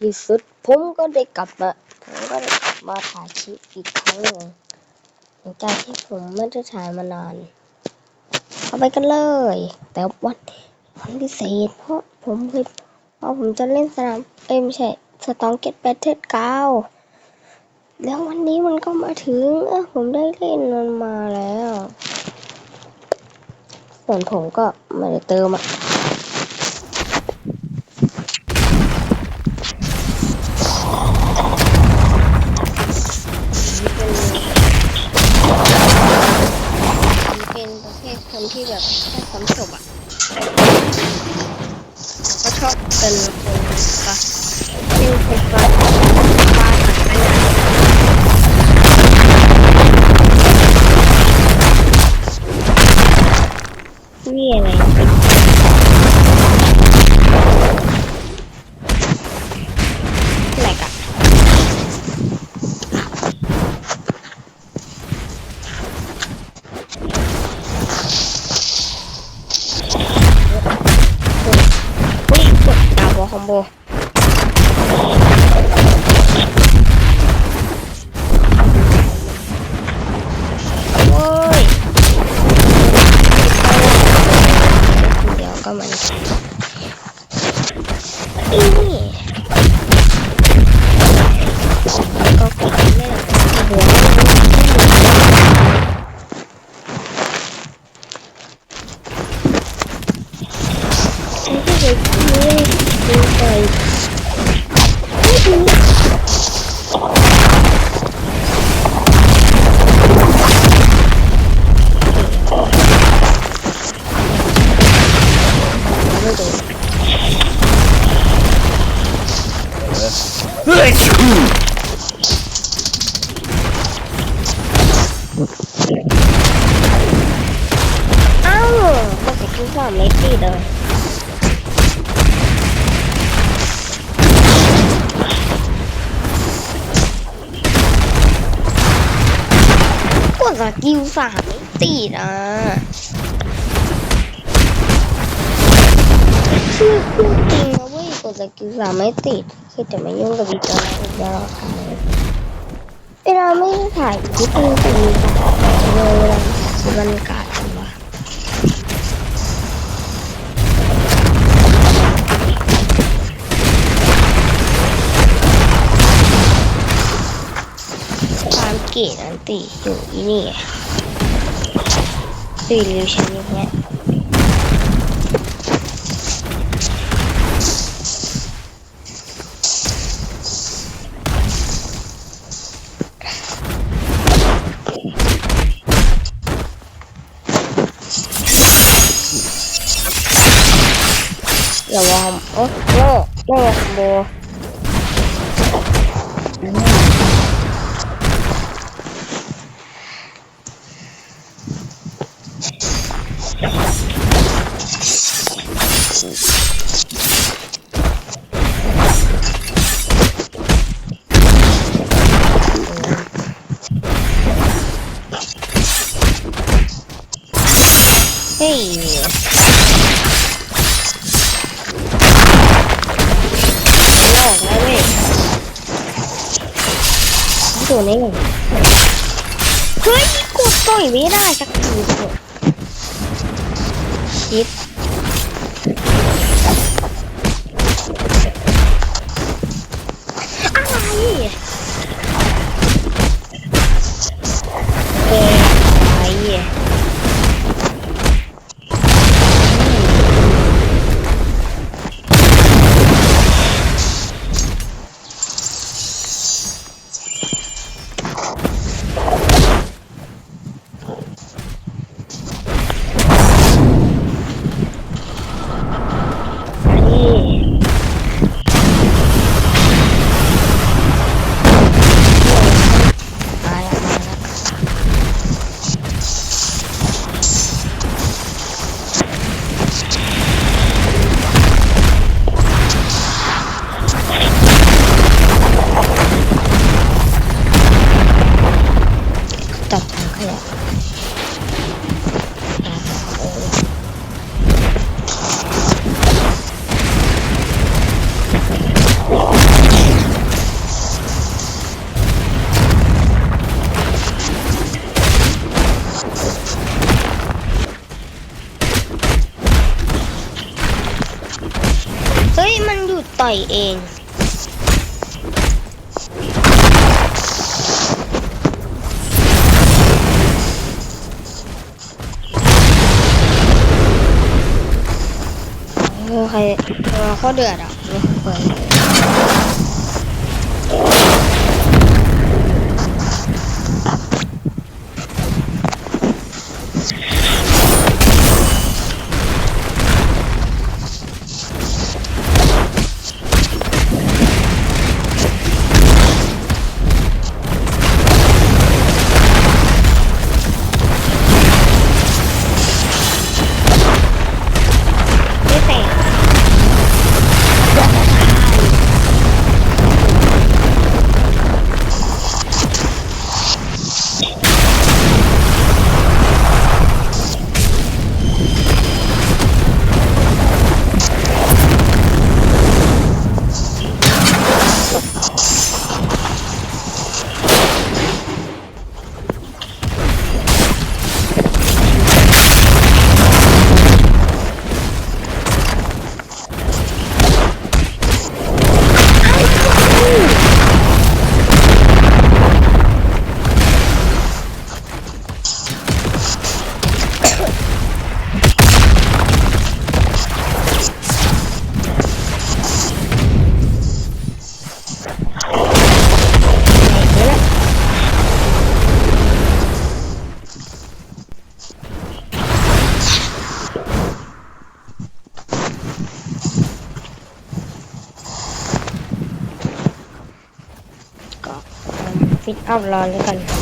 ที่สุด ผมก็ได้กลับมา ผมก็ได้กลับมาถ่ายคลิปอีกครั้งหนึ่งหลังจากที่ผมไม่ได้ถ่ายมานานเอาไปกันเลย แต่วันวันพิเศษเพราะผมเคยเพราะผมจะเล่นสนาม เอ้ไม่ใช่สตองเก็ตแบทเทิลเก้าแล้ววันนี้มันก็มาถึงเออผมได้เล่นมันมาแล้ว ส่วนผมก็ไม่ได้เติมอะ ดาว ก็จะกินสามเม็ดติดเลยกดสกิลสามไม่ติดอะชื่อพูดจริงนะเว้ยกดสกิลสามไม่ติดคือจะไม่ยุ่งกับอีกแล้วอีกแล้วค่ะเวลาไม่ได้ถ่ายคลิปมันจะมีเวลาบรรยากาศกันวะควา ติอยู่อีนี่ไงตีริวชันอย่างเงี้ยอย่าวอร์มโอ้โง่โอมโบ ตัวนี้เฮ้ยกดต่อยไม่ได้สักทีเลยคิด ใครเออเขาเดือดอะเนี่ยเปิด ฟิตอัพรอแล้วกัน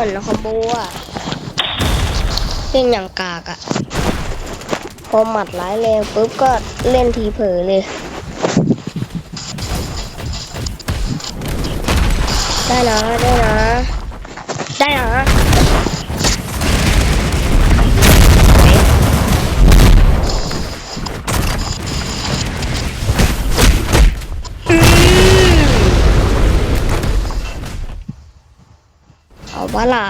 ม้ก่อนคอมโบอะเล่นอย่างกากอะพอหมัดร้ายแรงปุ๊บก็เล่นทีเผลอเลย ได้นะ ได้นะ ได้นะ เอ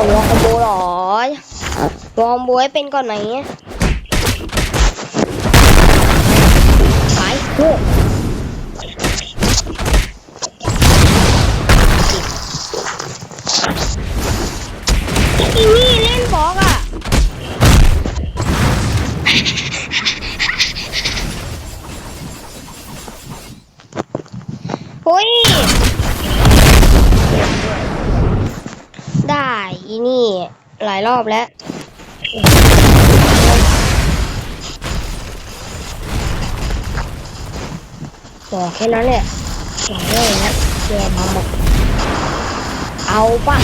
โอ้โหแต่วอคอมโบหรอรอคอมโบให้เป็นก่อนไหมไปโอ้ายรอบแล้วบอกแค่นั้นแหละบอกเลยนะแกมาหมดเอาปะ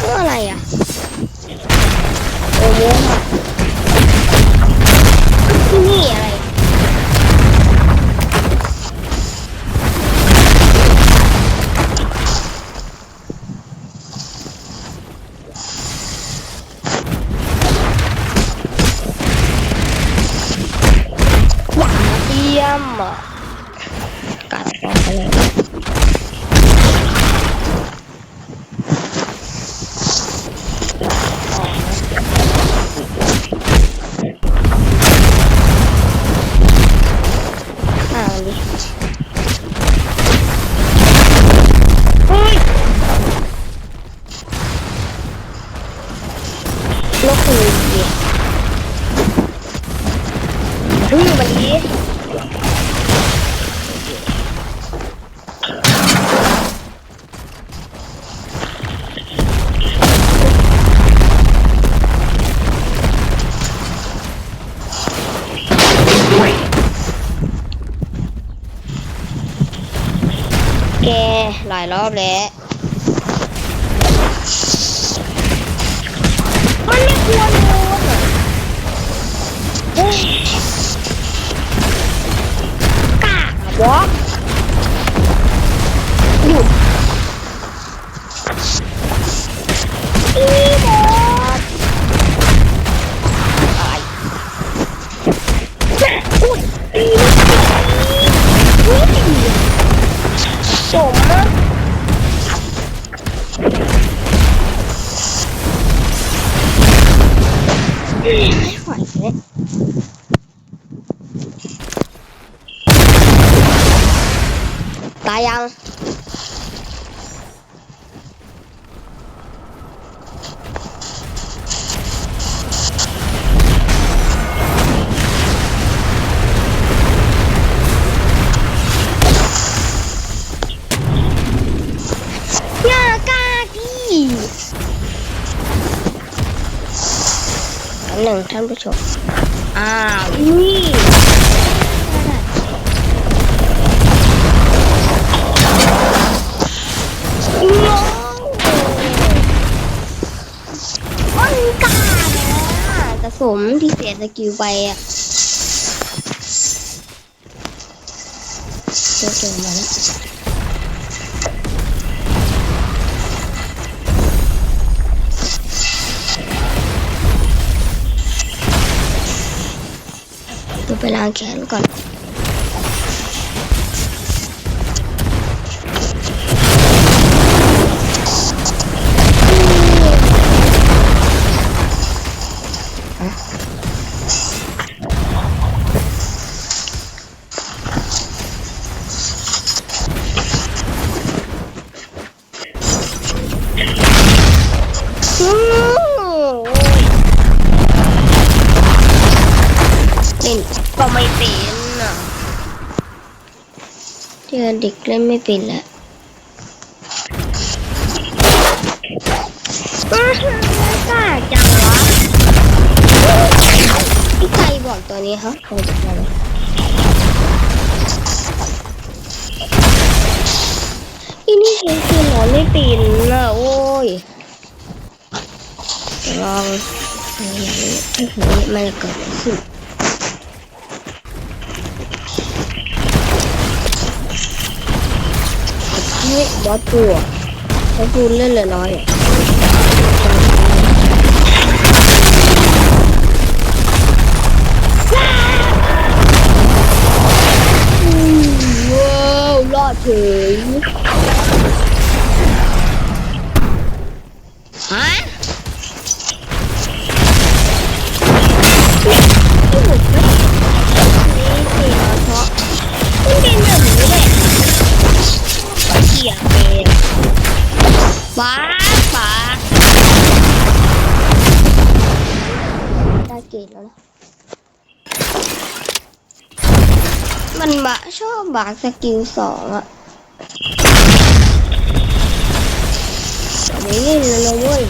ก็อะไรอะ โอ้โห หลายรอบแล้วมันไม่ควรโดนเลยกากอะวะ ไม่ไหว หนึ่งท่านผู้ชม อ้าวนี่น้องมันกล้านะแต่สมที่เสียสกิลไปอะเจอเจอมาแล้ว เดี๋ยวไปล้างแขนก่อน ล่นก็ไม่เป็นอะเจอเด็กเล่นไม่เป็นแล้วอื้อหือกล้าจังวะพี่ใครบอกตัวนี้ฮะใครบอกตัวนี้อีนี่เห็นคือหนอนไม่ปีนอะโอ้ยเดี๋ยวลองอย่างนี้ถ้าถึงนี้มันจะเกิดอะไรขึ้น เฮ้ยบอสกูบอสกูเล่นเลยร้อยว้าวรอดเฉย อบบาสกิลสองอะไม่เล่นแล้วเว้ย